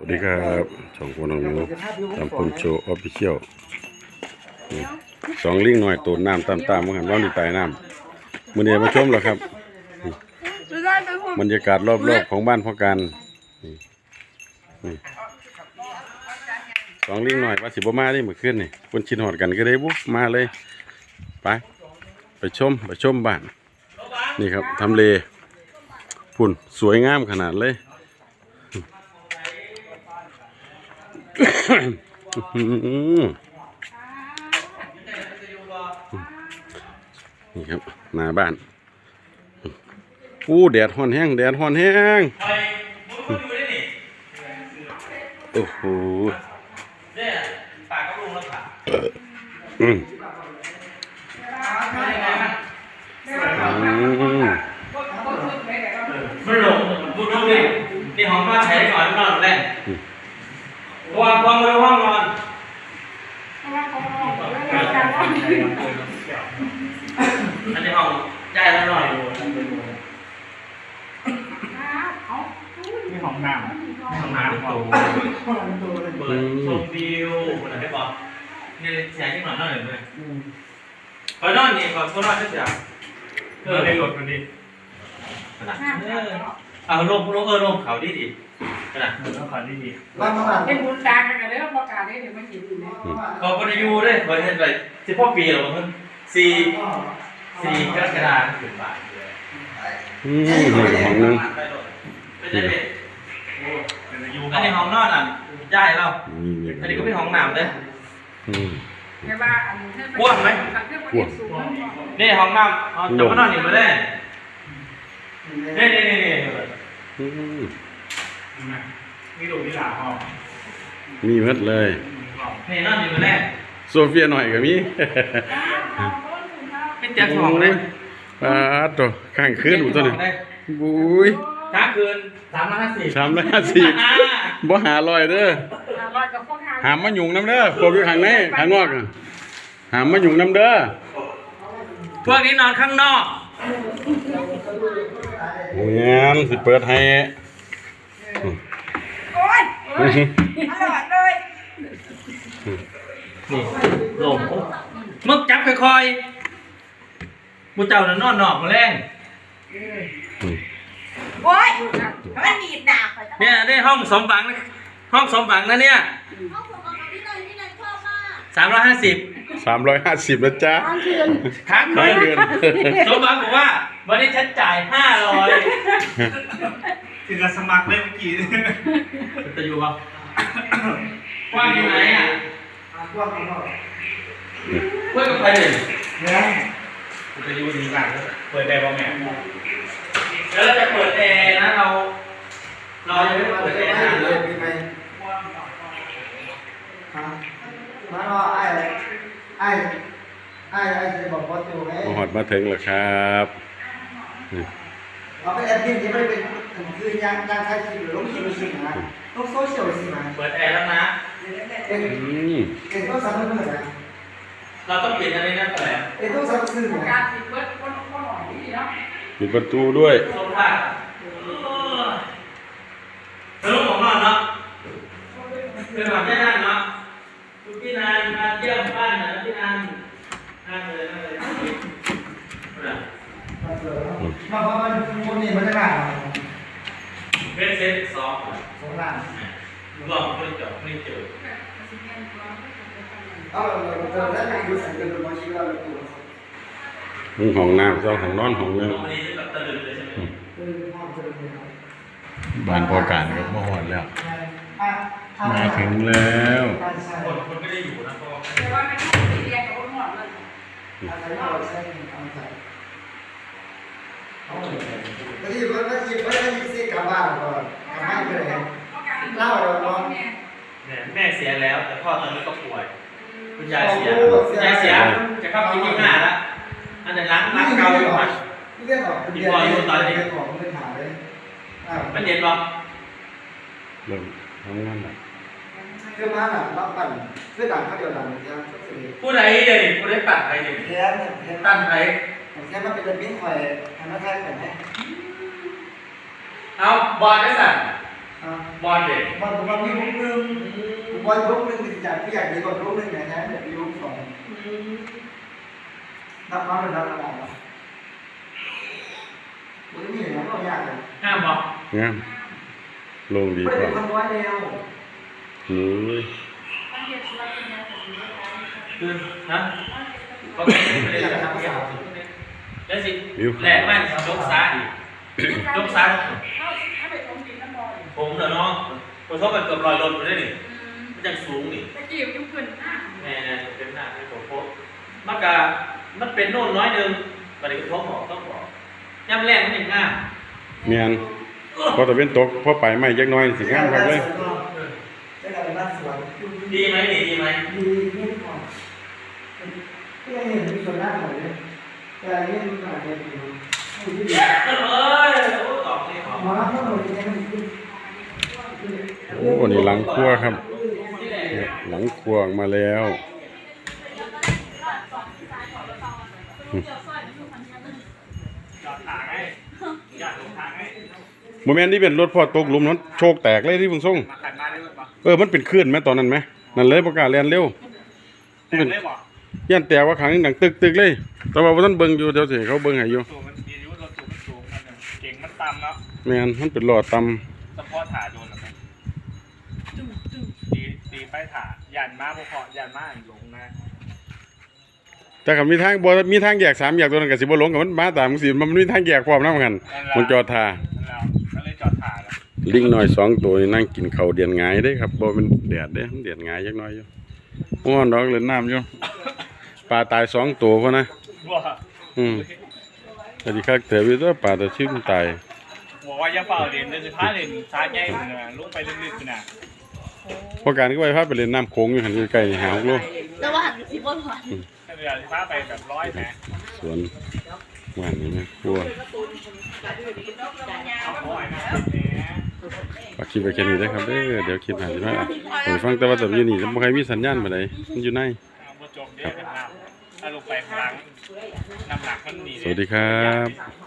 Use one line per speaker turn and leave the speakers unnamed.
สวัสดีครับช่องพน้องมิวตามคนโชว์ออฟฟิเชียลสองลิงหน่อยตูดน้ำตามตามๆมาหันว่างดีตายน้ำมื่อนี้มาชมแล้วครับบรรยากาศรอบๆของบ้านพ่อกันสองลิงหน่อยว่าสิบมาได้เมื่อคืนนี่คนชินหอดกันก็ได้บุ๊มาเลยไปไปชมไปชมบ้าน นี่ครับทำเลพุ่นสวยงามขนาดเลย อื้อหือ นี่ครับหน้าบ้านอู้แดดฮอนแห้งแดดฮอนแห้งโอ้โห
เนี่ยปากก็ลุงแล้วค่ะ
อืมอืม
มันหลงดูดูดินี่หองบ้าใช้ก่อนนอนแรก วางวางไว้ห้องนอนอันนี้ห้องย้ายแล้วหน่อยดู
นี่ของน้ำ
ห้องน้ำตู้เปิดชมวิวอะไรได้บอกนี่ยเสียงที่หน่อนนอนเลยเลยพอนอนนี่ขอโทษว่าจะเสีย
เออในรถมันดี
ขนาดเอาลงลงเออลงเขาดีดี ขนาด
มันต้องขอดีดี
เป็นบุญตากันกันเลยว่าประกาศได้เดี๋ยวมันเห็นอยู่นะ
ขอบคุณยูด้วยขอเห็นไปสิบพ่อปีหรอมันสี่สี่กรกฎาคมถึงบ่ายเลย
อืมนี่ก็ห้องนึง
เป็นยังไง
เป็นอายุ
อันนี้ห้องนอนอะย้ายเรา
นี่
อันนี้ก็เป็นห้องน้ำเลย
อืม
แต่ว่าอันนี้
กว้างไหม
กว้างสูง
นี่ห้องน้ำเอาจะมานอนอยู่มาได้นี่นี่นี่นี่
อืม
นี่ดูที่หลาห้อง
มีหมดเลย
นี่นอนอยู่มาได้
โซเฟียหน่อยก็มี
เป็นเตียงสองเลย
ปาดตัวข้างคืนอยู่ตัวนี้บุ้ย
ค้างคืนสามร้อยห้าสิบ
สามร้อยห้าสิบบ่หาลอยเด้อ
ลอยกับพวกทาง
หามมาหยุงน้ำเด้อพวกอยู่ข้างในข้างนอกอะหามมาหยุงน้ำเด้อ
พวกนี้นอนข้างนอก
โอ้ยงสิเปิดให้
โอ้ยอร่อยเลย
นี่ลงมึกจับค่อยๆมูเจ้าน่ะนอนนอกมาแรง
โอ้ยมันหนีบหนาไป
เนี่ยได้ห้องสมหวังนะห้องสมหวังนะเนี่ย
ห้องผมกับพี่นนท์พี่นนท์ชอบมาก
สามร้อยห้าสิบ
สามร้อยห้าสิบนะจ๊ะ
ค้าง
ค้างคื
คื
น
นสมหวังบอกว่าวันนี้ฉันจ่ายห้าร้อย
ถึงกับสมัครเลยเมื่อกี้
จะอยู่ปะกว้างอยู่ไหนอะกว้างกับใครเลย
จะอยู่ดีกันเปิดได้บ้างแม่
แล้วเราจะเปิดแอร์นะเรา เรายังไม่เปิดแอร์นะเลย
มาเนาะไอ้ไอ้ไอ้ไอ้จะบอกว่าอยู่ไง
มาหอดมาถึงแล้วครับนี่
เราเป็นแอดมินที่ไม่เป็น คือยังยังใช้ชีวิตลงชีวิตสินะลงโซเชียลสินะ
เปิดแอร์แล้วนะ
เอ็น
นี่
เอ็นต้องสั่งเมื่อไหร่
เราต้องเปลี่ยนอะไรนะแปล
เอ็นต้องสั่งซื้อ
การ
นะ
ติดเบิร์ดคนคนหน่อยนี่นะ
ปิดประตูด้วย
โซฟาแล้วลูกของนอนเนาะเป็นแบบที่นั่นเนาะคุณพี่นานมาเยี่ยมบ้านนะพี่นานนั่งเลยนั่งเลย
มาเพราะมันคนนี้มันจะหนา
เป็นเซตสอง
สงสาร
ลองไม่จบไม่เจอ
เอาเราเราได้ไปดูสิ่งที่เราคิดว่าเราตัว
มึงห้องน้ำเจ้าของนอนห้องนึง
วันนี้แบบตะลึงเลยใช่ไหม
คือห้องเจริญ
บ้านพอการครับมาหอดแล้ว
อะ
มาถึงแล้ว
คนคนไม่ได้อยู่นะก็
แต่ว่ามันต้องเรียนกับคนหน่อยเลย
อะไรที่เราใช้เอาใส่ก็ที่ว่าก็ที่ว่าก็ที่สิกลับบ้านก่อน กลับบ้านไปเลยเล่าเราเนาะ
แม่เสียแล้ว แต่พ่อตอนนี้ก็ป่วย คุณยายเสียคุณยายเสียจะเข้าปีที่ห้าแล้วอันไหนล้างล้างเกาอยู่อะ
เรื่องของเรื่องของเรื่องหาเลยอ่า
มันเย็นปะ
เริ่มทำงานแล้ว
คือมาหลังรับปั่นเพื่อดังเขาเดียวดังเนี่ยก็คือ
ผู้ใดเดี๋ยวนี้ผู้ใดปัดใครเดี๋ยวนี้
แค่เนี่ยแค่
ตั้งใคร
แค่มาเป็นบิ้งคอยทำหน้าที่แบบนี้
เอาบอลได้สั่น
อ่า
บอลเด็ก
บอลบอลมีลูกหนึ่งบอลลูกหนึ่งจากที่อยากดีกว่าลูกหนึ่งนะฮะเดี๋ยวมีลูกสองนับมาเป็นนับอะไรวะมันมีอย่างนั้นก็ยากเลย
ห้ามบอก
งามลงดี
ไม่
ก
ได้
ว่า
คนน้อยแล้ว
หนูเว้ย
คือฮะก็ไม่ได้ทำแล้วสิแหลกมันยกซ้ายยกซ้าย
ถ้าถ้าไปตรง ดินน้ำบอล
ผมเนาะน้องผมชอบแบบเกือบลอยรถไปได้นี่มันยังสูงนี่
ตะกี้ยุ่งขึ้นหน้า
แน่ๆเป็นหน้าที่ผมพบมันกะมันเป็นโน่นน้อยหนึงบัดนี้ผมบอกต้องบอกย่ำแรกมันยังง่าม
เมียนพอตะเวนตกพอไปไม่ยักหน้อยสิงามครับเลย
ได้การบ้านสวน
ดีไหมนี่ดีไหม
ดีขึ้นก่อนที่เห็นมีส่วนหน้าหน่อยเลยแต่อันนี้มันอาจจะอยู่ที่ดี
เอ้ยโอ้ตอบนี่ขอ
มาทั้งหมดนี้มันขึ้น
โอ้นี่หลังครัวครับ หลังครัวมาแล้วโมเมนต์ที่เป็นรถพ่อตกหลุมนั้นโชคแตกเลยที่เพิ่งส่งเออมันเป็นคลื่นไหมตอนนั้นไหมนั่นเลยประกาศเรียนเร็ว
แต่ได้บอก
ย่านแตกว่าขังดังตึกตึกเลย แต่ว่าท่านเบิ่งอยู่เดี๋ยวสิเขาเบิ่งให้อยู่
สูงมันดีอยู่รถสูงมันสูงมันเก่งมันต่ำนะ
แมนมันเป็นหลอดต่ำ
สะโพกถ่าดนหรือไม่ ตีตีไปถ่ายันมาพอพอยันมาลงนะ
แต่ก็มีทางบ่มีทางแยกสามแยกตัวนั้นก็สิบ่หลงกับมันมาตามสิมันมีทางแยกพร้อมนำกันมันจอดท่า
แล้วก็เลยจอดถ่าแล้ว
ลิงน้อยสองตัวนี่นั่งกินข้าวเดียนหงายเด้ครับบ่เป็นแดดเด้มันเดียนหงายจักหน่อยอยู่อ้อนดอกเล่นน้ำอยู่ปลาตายสองตัวพุ่นนะ
ว่า
อืมแต่ที่คักเถอะวิตัวปลาตัวชิมตาย
บอกว่าอย่าเป่าเด่นเลยสิพาเด่นชาใหญ่เลยนะลุกไปลึกๆนะ
พอการก็ไปพาไปเล่นน้ำโขงอยู่หันอยู่ใกล้นี่หาหกโล
แต่ว่าหันสิบวันหัน
ถ้าเดี๋ยวสิพาไปแบบร้อยแหม
สวนหวานนี่นะครัว
เอาโอ้ยนะแหม
ฝากคลิปไว้แค่นี้เด้อครับเด้อเดี๋ยวคลิปหาสิมาผมฟังแต่ว่าตอนนี้นี่บ่ใครมีสัญญาณปานใดมันอยู่ใน
เอาบ่จมเด้อเป็นน้ำถ้าลงไปข้างหลังน้ำหนักมันดี
สวัสดีครับ